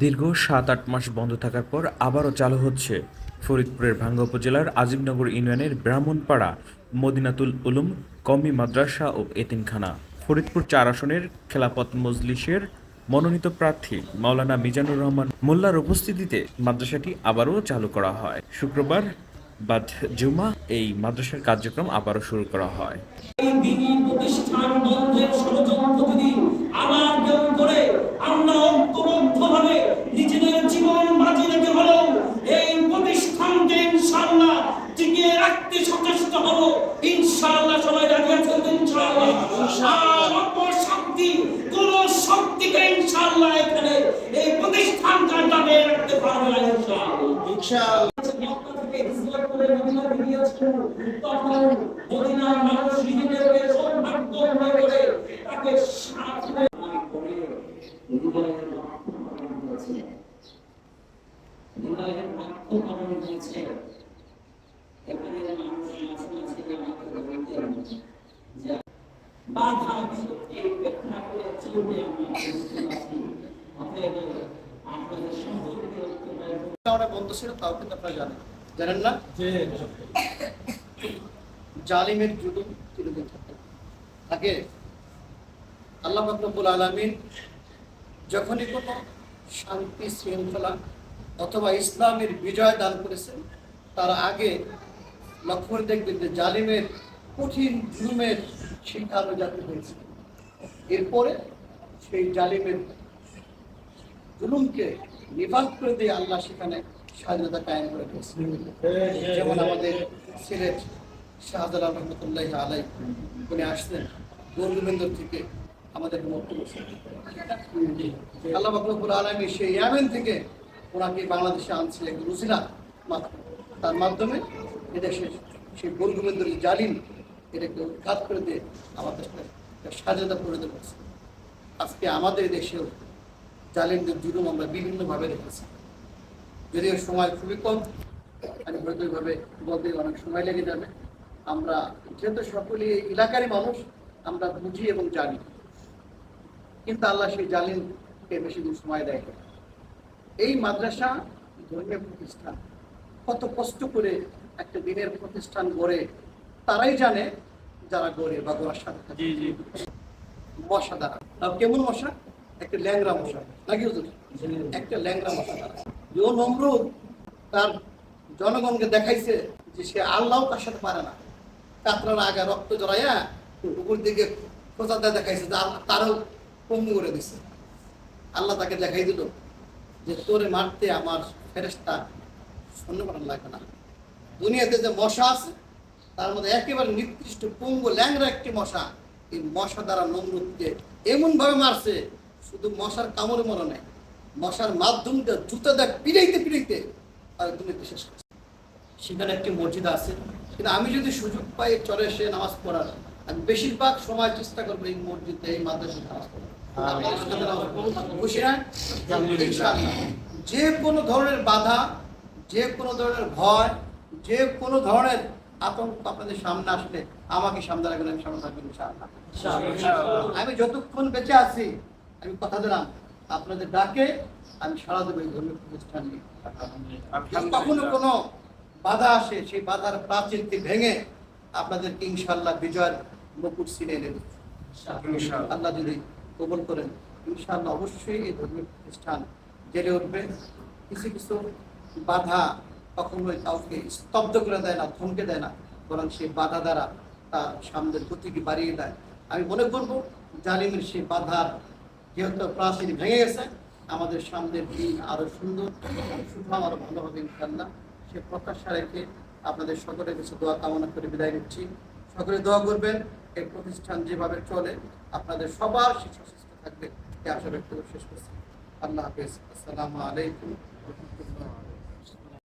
দীর্ঘ সাত আট মাস বন্ধ থাকার পর আবারও চালু হচ্ছে ফরিদপুরের ভাঙ্গা উপজেলার আজিমনগর ইউনিয়নের ব্রাহ্মণপাড়া, মদিনাতুল উলুম, কমি মাদ্রাসা ও এতিমখানা। ফরিদপুর চার আসনের খেলাপথ মজলিসের মনোনীত প্রার্থী মাওলানা মিজানুর রহমান মোল্লার উপস্থিতিতে মাদ্রাসাটি আবারও চালু করা হয়। শুক্রবার বাদ জুমা এই মাদ্রাসার কার্যক্রম আবারও শুরু করা হয় এই দিনী প্রতিষ্ঠান বন্ধের ষড়যন্ত্র যদি আবার কেউ করে আমরা ঐক্যবদ্ধভাবে নিজেদের জীবন বাজি রেখে হলেও এই প্রতিষ্ঠানকে ইনশাআল্লাহ টিকিয়ে রাখতে সচেষ্ট হব ইনশাআল্লাহ সবাই রাজি আছেন ইনশাআল্লাহ? আর শক্তি কোন শক্তিকে ইনশাআল্লাহ এখানে এই প্রতিষ্ঠানটা দাবিয়ে রাখতে পারবে না ইনশাআল্লাহ। হিজরত করে মদিনার মানুষ নিজেদেরকে সৌভাগ্য মনে তাকে সাথে হয়েছে এখানে মানুষ মাঝে মাঝে আমাকে বলতেন যে বাধা বিপত্তি উপেক্ষা করে চলতে আমরা প্রস্তুত আছি অতএব আপনাদের সম্পর্কে ঐক্যবদ্ধ আমরা বন্ধ ছিল তাও কিন্তু আপনারা জানেন। জানেন না? জালিমের জুলুম চিরদিন থাকে থাকে আল্লাহ রব্বুল আলমিন যখনই কোনো শান্তি শৃঙ্খলা অথবা ইসলামের বিজয় দান করেছেন তার আগে লক্ষ্য দেখবেন যে জালিমের কঠিন জুলুমের শিকার যাতে হয়েছে। এরপরে সেই জালিমের জুলুমকে নিপাত করে দিয়ে আল্লাহ সেখানে স্বাধীনতা কায়েম করে দিয়েছে। যেমন আমাদের সিলেট শাহজালাল রহমতুল্লাহ আলাই উনি আসলেন গোবিন্দ থেকে আমাদের আল্লাহ বাকরবুল আলমী সেই ইয়ামেন থেকে ওনাকে বাংলাদেশে আনছে এক তার মাধ্যমে এদেশে সেই গোলগোবিন্দর জালিম এটাকে উৎখাত করে দিয়ে আমাদের স্বাধীনতা করে দিতে আজকে আমাদের দেশেও জালিমদের জুলুম আমরা বিভিন্নভাবে দেখেছি। যদিও সময় খুবই কম, আমি হয়তো এইভাবে বলতে অনেক সময় লেগে যাবে। আমরা যেহেতু সকলেই এলাকারই মানুষ, আমরা বুঝি এবং জানি। কিন্তু আল্লাহ সেই জালিমকে বেশি দিন সময় দেয়। এই মাদ্রাসা ধর্মীয় প্রতিষ্ঠান কত কষ্ট করে একটা দিনের প্রতিষ্ঠান গড়ে, তারাই জানে যারা গড়ে বা গড়ার সাথে। মশা দ্বারা। কেমন মশা? একটা ল্যাংরা মশা। নাকি একটা ল্যাংরা মশা দ্বারা। যে নমরুদ তার জনগণকে দেখাইছে যে সে আল্লাহ তার সাথে পারে না। কাতরার আগে রক্ত জড়াইয়া উপর দিকে খোঁচাতে দেখাইছে যে আল্লাহ তারও পঙ্গু করে দিছে। আল্লাহ তাকে দেখাই দিল যে তোরে মারতে আমার ফেরেস্তা শূন্য করার লাগবে না। দুনিয়াতে যে মশা আছে তার মধ্যে একেবারে নির্দিষ্ট পঙ্গু ল্যাংরা একটি মশা। এই মশা দ্বারা নমরুদকে এমন ভাবে মারছে শুধু মশার কামড়ে মরে নেই মশার মাধ্যম দিয়ে জুতা দেয় পিড়াইতে পিড়াইতে আর দুনিয়াতে শেষ করছে। সেখানে একটি মসজিদ আছে কিন্তু আমি যদি সুযোগ পাই চলে এসে নামাজ পড়ার আমি বেশিরভাগ সময় চেষ্টা করব এই মসজিদে এই মাদ্রাসায় নামাজ পড়ার। ইনশাআল্লাহ। যে কোনো ধরনের বাধা যে কোনো ধরনের ভয় যে কোনো ধরনের আতঙ্ক আপনাদের সামনে আসলে আমাকে সামনে রাখবেন আমি সামনে থাকবেন আমি যতক্ষণ বেঁচে আছি আমি কথা দিলাম আপনাদের ডাকে আমি সারা দেবো এই ধর্মীয় প্রতিষ্ঠান নিয়ে। কখনো কোনো বাধা আসে সেই বাধার প্রাচীরকে ভেঙে আপনাদেরকে ইনশাল্লাহ বিজয়ের মুকুট ছিনে এনে দেব। আল্লাহ যদি কবল করেন ইনশাল্লাহ অবশ্যই এই ধর্মীয় প্রতিষ্ঠান জেলে উঠবে। কিছু কিছু বাধা কখনোই কাউকে স্তব্ধ করে দেয় না, থমকে দেয় না, বরং সেই বাধা দ্বারা তার সামনের গতিকে বাড়িয়ে দেয়। আমি মনে করব জালিমের সেই বাধার যেহেতু প্রাচীর ভেঙে গেছে, আমাদের সামনের দিন আরও সুন্দর সুঠাম আরও ভালো হবে ইনশাল্লাহ সে প্রত্যাশা রেখে আপনাদের সকলের কাছে দোয়া কামনা করে বিদায় নিচ্ছি। সকলে দোয়া করবেন, এই প্রতিষ্ঠান যেভাবে চলে, আপনাদের সবার শিক্ষা সুস্থ থাকবে। এই আশা ব্যক্ত শেষ করছি। আল্লাহ হাফেজ। আসসালামু আলাইকুম। রহমতুল্লাহ